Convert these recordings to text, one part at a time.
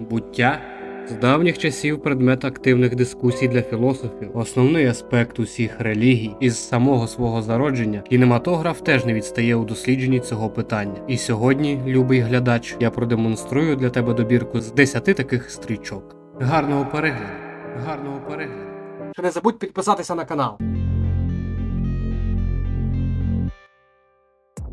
Буття з давніх часів предмет активних дискусій для філософів, основний аспект усіх релігій. Із самого свого зародження кінематограф теж не відстає у дослідженні цього питання. І сьогодні, любий глядач, я продемонструю для тебе добірку з 10 таких стрічок. Гарного перегляду! Гарного перегляду! Не забудь підписатися на канал.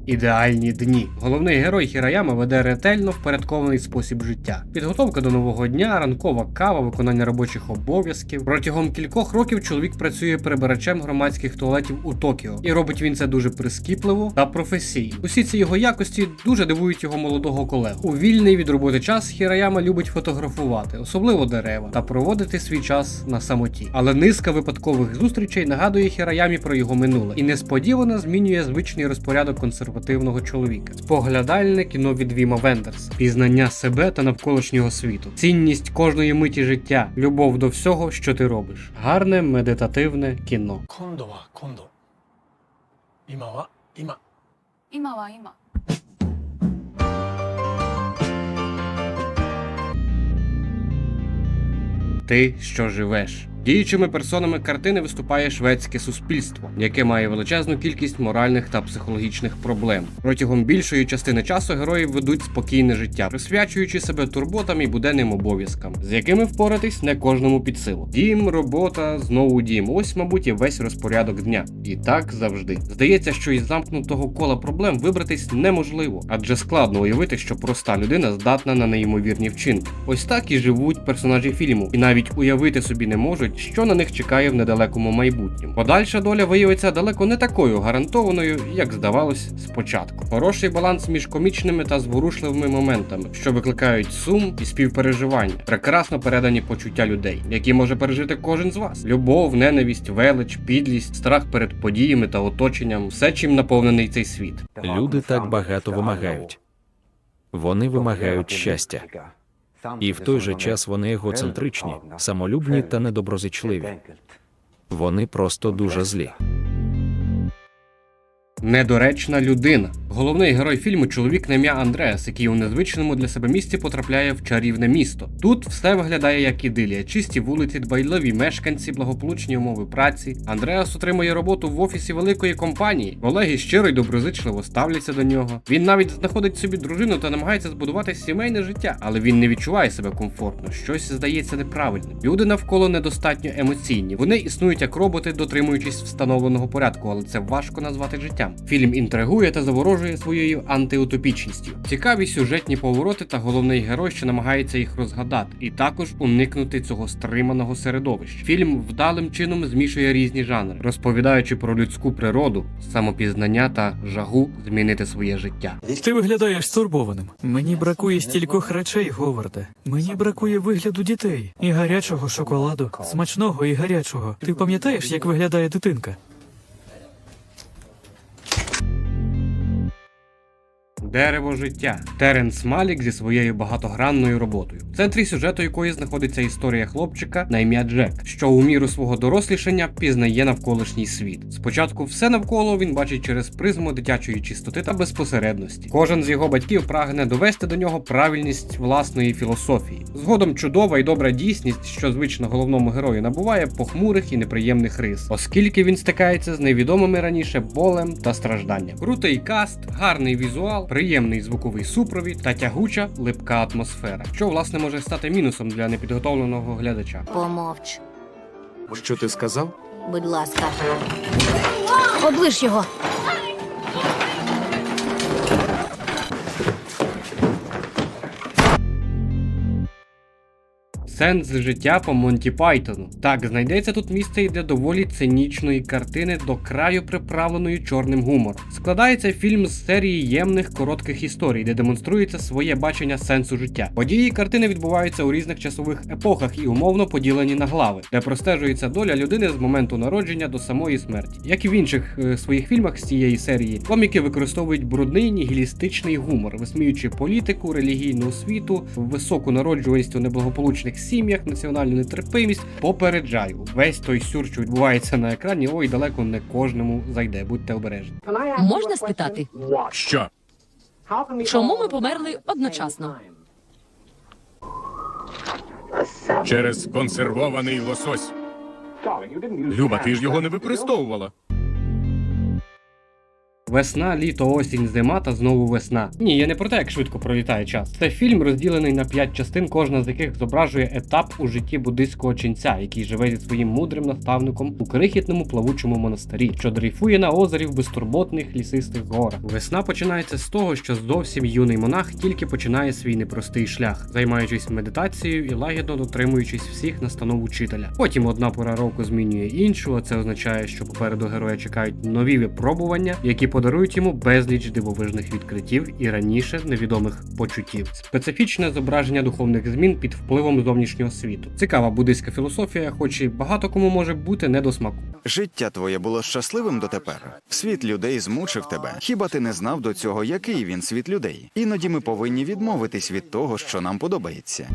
Ідеальні дні. Головний герой Хіраяма веде ретельно впорядкований спосіб життя. Підготовка до нового дня, ранкова кава, виконання робочих обов'язків. Протягом кількох років чоловік працює прибирачем громадських туалетів у Токіо, і робить він це дуже прискіпливо та професійно. Усі ці його якості дуже дивують його молодого колегу. У вільний від роботи час Хіраяма любить фотографувати, особливо дерева, та проводити свій час на самоті. Але низка випадкових зустрічей нагадує Хіраямі про його минуле і несподівано змінює звичний розпорядок консервативного чоловіка, споглядальне кіно від Віма Вендерс. пізнання себе та навколишнього світу, цінність кожної миті життя, любов до всього, що ти робиш, гарне медитативне кіно. Кондова, кондо. Імава, іма. Імава, іма. Ти що живеш? Діючими персонами картини виступає шведське суспільство, яке має величезну кількість моральних та психологічних проблем. Протягом більшої частини часу герої ведуть спокійне життя, присвячуючи себе турботам і буденним обов'язкам, з якими впоратись не кожному під силу. Дім, робота, знову дім. Ось, мабуть, і весь розпорядок дня. І так завжди. Здається, що із замкнутого кола проблем вибратись неможливо, адже складно уявити, що проста людина здатна на неймовірні вчинки. Ось так і живуть персонажі фільму, і навіть уявити собі не можуть, що на них чекає в недалекому майбутньому. Подальша доля виявиться далеко не такою гарантованою, як здавалось спочатку. Хороший баланс між комічними та зворушливими моментами, що викликають сум і співпереживання, прекрасно передані почуття людей, які може пережити кожен з вас: любов, ненависть, велич, підлість, страх перед подіями та оточенням, все чим наповнений цей світ. Люди так багато вимагають. Вони вимагають щастя. І в той же час вони егоцентричні, самолюбні та недоброзичливі. Вони просто дуже злі. Недоречна людина. Головний герой фільму чоловік на ім'я Андреас, який у незвичному для себе місці потрапляє в чарівне місто. Тут все виглядає як ідилія, чисті вулиці, дбайливі мешканці, благополучні умови праці. Андреас отримує роботу в офісі великої компанії. Колеги щиро й доброзичливо ставляться до нього. Він навіть знаходить собі дружину та намагається збудувати сімейне життя, але він не відчуває себе комфортно. Щось здається неправильним. Люди навколо недостатньо емоційні. Вони існують як роботи, дотримуючись встановленого порядку, але це важко назвати життям. Фільм інтригує та заворожує своєю антиутопічністю. Цікаві сюжетні повороти та головний герой, що намагається їх розгадати, і також уникнути цього стриманого середовища. Фільм вдалим чином змішує різні жанри, розповідаючи про людську природу, самопізнання та жагу змінити своє життя. Ти виглядаєш стурбованим. Мені бракує стількох речей, Говарде. Мені бракує вигляду дітей і гарячого шоколаду, смачного і гарячого. Ти пам'ятаєш, як виглядає дитинка? Дерево життя. Теренс Малік зі своєю багатогранною роботою, в центрі сюжету якої знаходиться історія хлопчика на ім'я Джек, що у міру свого дорослішання пізнає навколишній світ. Спочатку все навколо він бачить через призму дитячої чистоти та безпосередності. Кожен з його батьків прагне довести до нього правильність власної філософії. Згодом чудова і добра дійсність, що звично головному герою набуває похмурих і неприємних рис, оскільки він стикається з невідомими раніше болем та стражданням. Крутий каст, гарний візуал, приємний звуковий супровід та тягуча липка атмосфера, що власне може стати мінусом для непідготовленого глядача. Помовч, Що ти сказав? будь ласка. Оближ його. Сенс життя по Монті Пайтону. Так, знайдеться тут місце і для доволі цинічної картини до краю приправленої чорним гумором. Складається фільм з серії ємних коротких історій, де демонструється своє бачення сенсу життя. Події картини відбуваються у різних часових епохах і умовно поділені на глави, де простежується доля людини з моменту народження до самої смерті. Як і в інших е, своїх фільмах з цієї серії, коміки використовують брудний нігілістичний гумор, висміюючи політику, релігійну освіту, високу народжуваність у неблагополучних сім'ях, національну нетерпимість. Попереджаю, весь той сюр, що відбувається на екрані, ой, далеко не кожному зайде. Будьте обережні. Можна спитати, Що? чому ми померли одночасно? Через консервований лосось. Люба, ти ж його не використовувала. Весна, літо, осінь, зима та знову весна. Ні, я не про те, як швидко пролітає час. Це фільм розділений на п'ять частин, кожна з яких зображує етап у житті буддистського ченця, який живе зі своїм мудрим наставником у крихітному плавучому монастирі, що дрейфує на озері в безтурботних лісистих горах. Весна починається з того, що зовсім юний монах тільки починає свій непростий шлях, займаючись медитацією і лагідно дотримуючись всіх настанов учителя. Потім одна пора року змінює іншу, а це означає, що попереду героя чекають нові випробування, які подарують йому безліч дивовижних відкриттів і раніше невідомих почуттів. Специфічне зображення духовних змін під впливом зовнішнього світу. Цікава буддийська філософія, хоч і багато кому може бути не до смаку. Життя твоє було щасливим дотепер. Світ людей змучив тебе. Хіба ти не знав до цього, який він світ людей? Іноді ми повинні відмовитись від того, що нам подобається.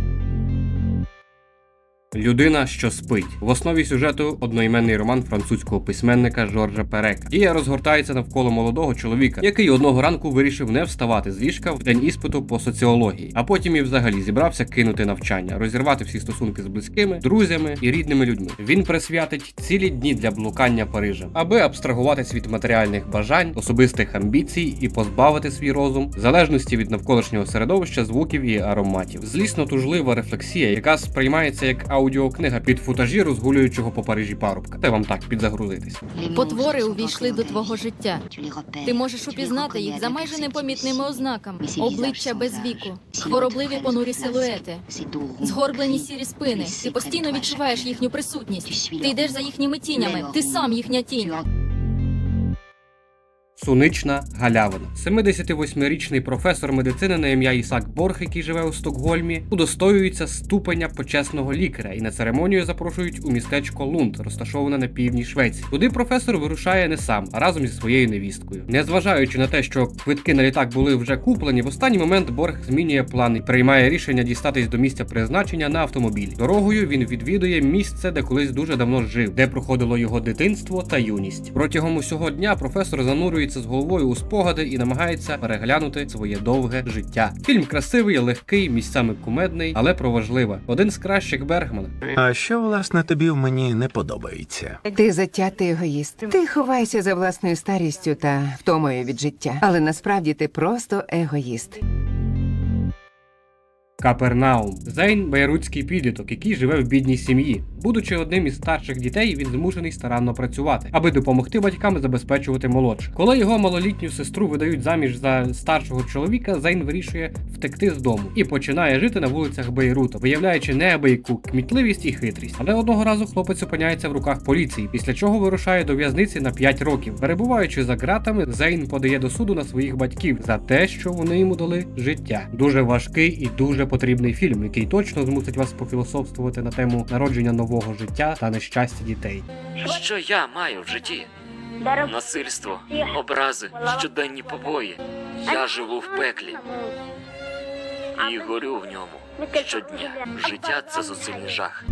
Людина, що спить в основі сюжету одноіменний роман французького письменника Жоржа Перека. Дія розгортається навколо молодого чоловіка, який одного ранку вирішив не вставати з ліжка в день іспиту по соціології, а потім і взагалі зібрався кинути навчання, розірвати всі стосунки з близькими, друзями і рідними людьми. Він присвятить цілі дні для блукання Парижем, аби абстрагуватись від матеріальних бажань, особистих амбіцій і позбавити свій розум залежності від навколишнього середовища, звуків і ароматів. Злісно тужлива рефлексія, яка сприймається як аудіокнига під футажі розгулюючого по Парижі парубка. Та вам так підзагрузитись. Потвори увійшли до твого життя. Ти можеш упізнати їх за майже непомітними ознаками: обличчя без віку, хворобливі понурі силуети, згорблені сірі спини. Ти постійно відчуваєш їхню присутність. Ти йдеш за їхніми тінями. Ти сам їхня тінь. Сунична галявина. 78-річний професор медицини на ім'я Ісак Борг, який живе у Стокгольмі, удостоюється ступеня почесного лікаря і на церемонію запрошують у містечко Лунд, розташоване на півдні Швеції. Туди професор вирушає не сам, а разом зі своєю невісткою. Незважаючи на те, що квитки на літак були вже куплені, в останній момент Борг змінює план і приймає рішення дістатись до місця призначення на автомобілі. Дорогою він відвідує місце, де колись дуже давно жив, де проходило його дитинство та юність. Протягом усього дня професор занурюється з головою у спогади і намагається переглянути своє довге життя. Фільм красивий, легкий, місцями кумедний, але про важливе. Один з кращих Бергмана. А що власне тобі в мені не подобається? Ти затятий егоїст. Ти ховаєшся за власною старістю та втомою від життя. Але насправді ти просто егоїст. Капернаум Зейн байрутський підліток, який живе в бідній сім'ї. Будучи одним із старших дітей, він змушений старанно працювати, аби допомогти батькам забезпечувати молодших. Коли його малолітню сестру видають заміж за старшого чоловіка, Зейн вирішує втекти з дому і починає жити на вулицях Бейрута, виявляючи неабияку кмітливість і хитрість. Але одного разу хлопець опиняється в руках поліції, після чого вирушає до в'язниці на 5 років. Перебуваючи за ґратами, Зейн подає до суду на своїх батьків за те, що вони йому дали життя. Дуже важкий і дуже потрібний фільм, який точно змусить вас пофілософствувати на тему народження нового життя та нещастя дітей. Що я маю в житті? Насильство, образи, щоденні побої. Я живу в пеклі і горю в ньому щодня. Життя це зусильний жах.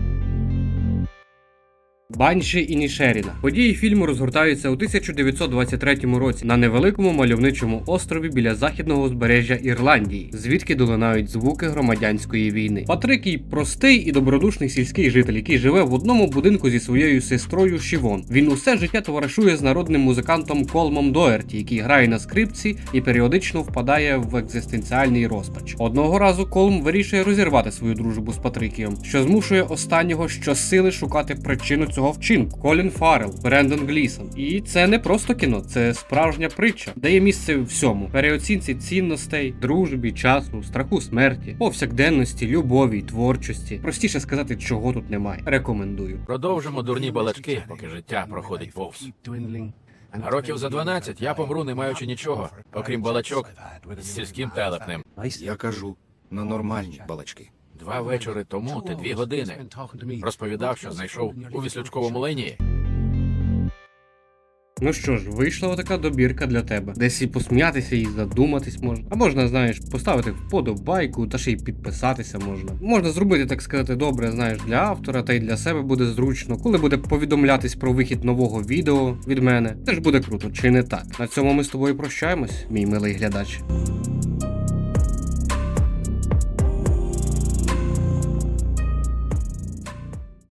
Банші і Нішеріна. Події фільму розгортаються у 1923 році на невеликому мальовничому острові біля західного узбережжя Ірландії, звідки долинають звуки громадянської війни. Патрикій простий і добродушний сільський житель, який живе в одному будинку зі своєю сестрою Шівон. Він усе життя товаришує з народним музикантом Колмом Доерті, який грає на скрипці і періодично впадає в екзистенціальний розпач. Одного разу Колм вирішує розірвати свою дружбу з Патрикієм, що змушує останнього щосили шукати причину цього вчинку. Колін Фаррелл, Брендон Глісон. І це не просто кіно, це справжня притча, дає місце всьому: переоцінці цінностей, дружбі, часу, страху смерті, повсякденності, любові, творчості. Простіше сказати, чого тут немає. Рекомендую. Продовжимо дурні балачки, поки життя проходить повз. А років за 12 я помру, не маючи нічого, окрім балачок з сільським телепнем. Я кажу на нормальні балачки. Два вечори тому ти дві години розповідав, що знайшов у віслючковому лайні. Ну що ж, вийшла така добірка для тебе. Десь і посміятися, і задуматись можна. А можна, знаєш, поставити вподобайку та ще й підписатися можна. Можна зробити, так сказати, добре, знаєш, для автора, та й для себе буде зручно, коли буде повідомлятись про вихід нового відео від мене. Це ж буде круто, чи не так? На цьому ми з тобою прощаємось, мій милий глядач.